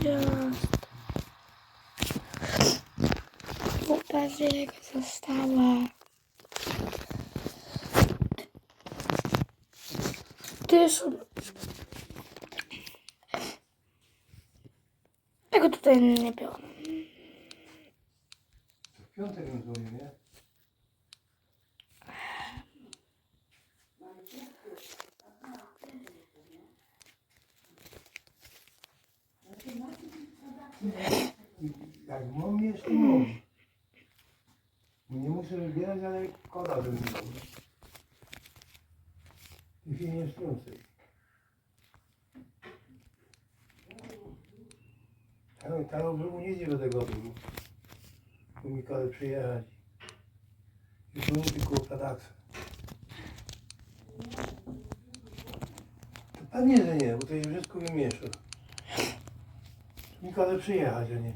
Пожалуйста. Покажи, как застава. Ты что? Так вот тут я не пил. Пил, ты не Jak mam jest, to mam. Nie muszę wybierać, ale koda bym miał. I się nie śpiącej. Karol, Karol był nie jedzie do tego domu. Tu mi kazał przyjechać. I tu tylko kadaksa. To pewnie, że nie, bo to jest wszystko wymiesza. Kazał przyjechać, a nie.